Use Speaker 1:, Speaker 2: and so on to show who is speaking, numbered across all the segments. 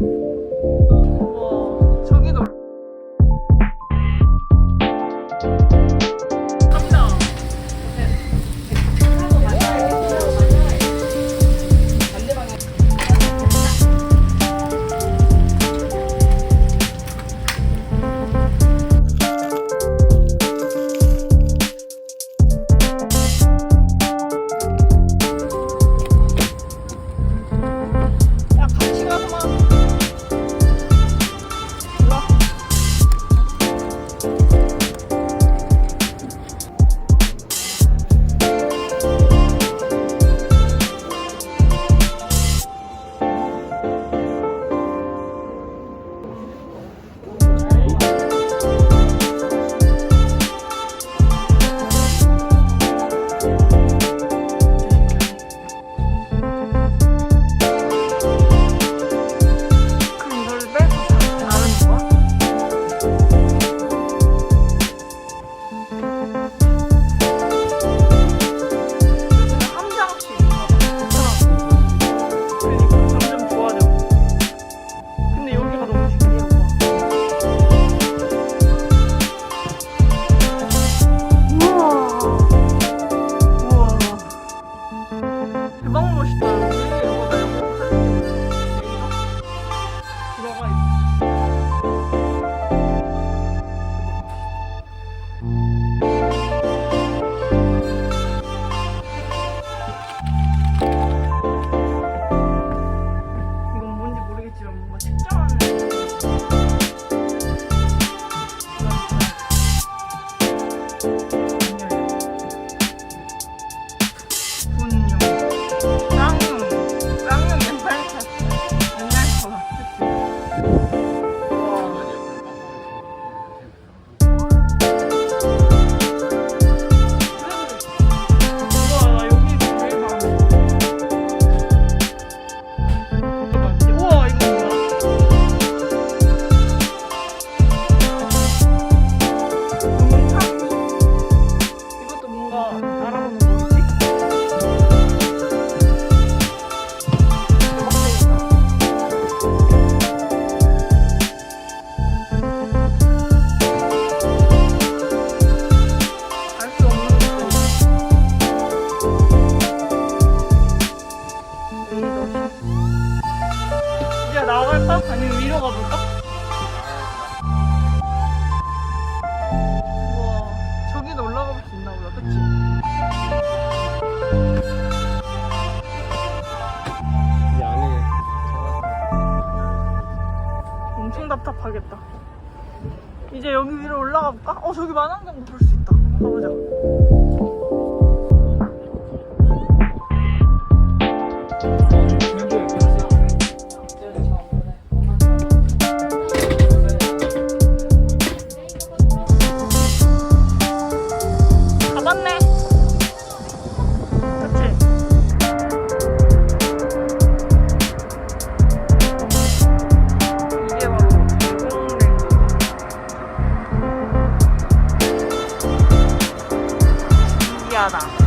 Speaker 1: you 이제 나갈까? 아니면 위로 가볼까? 우와 저기는 올라가 볼 수 있나 보다 그치?
Speaker 2: 이 안에
Speaker 1: 엄청 답답하겠다 이제 여기 위로 올라가 볼까? 어 저기 만화 한 장도 볼 수 있다 가보자 是吧？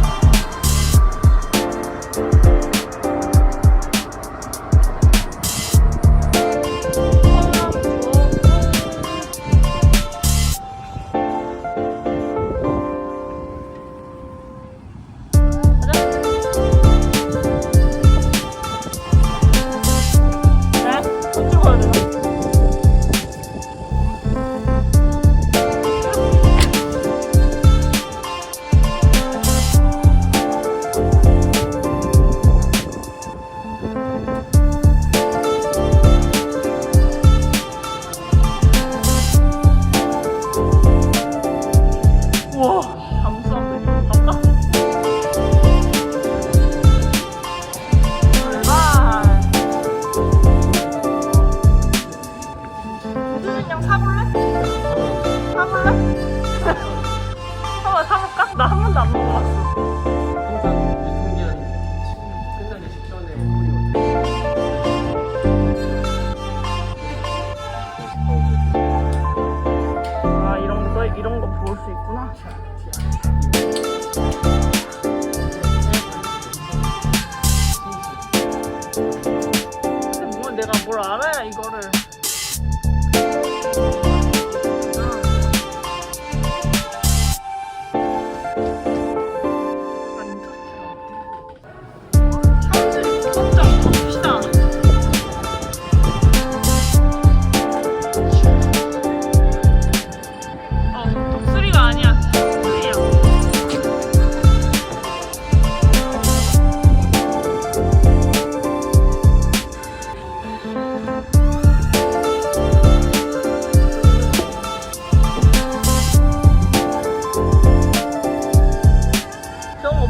Speaker 1: 不那啥。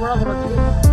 Speaker 1: 그런